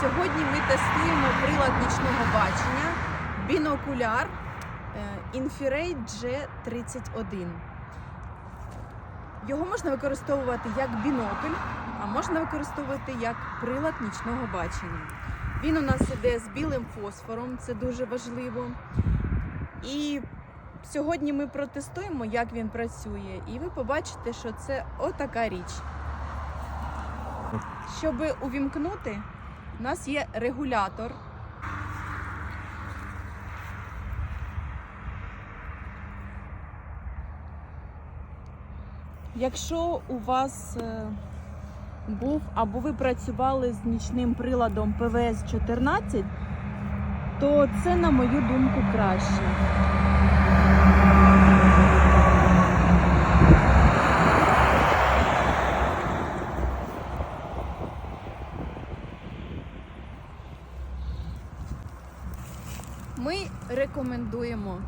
Сьогодні ми тестуємо прилад нічного бачення бінокуляр е, Infrared G31. Його можна використовувати як бінокль, а можна використовувати як прилад нічного бачення. Він у нас іде з білим фосфором, це дуже важливо. І сьогодні ми протестуємо, як він працює, і ви побачите, що це отака річ. Щоб увімкнути, у нас є регулятор. Якщо у вас е, був або ви працювали з нічним приладом ПВС 14, то це, на мою думку, краще. Ми рекомендуємо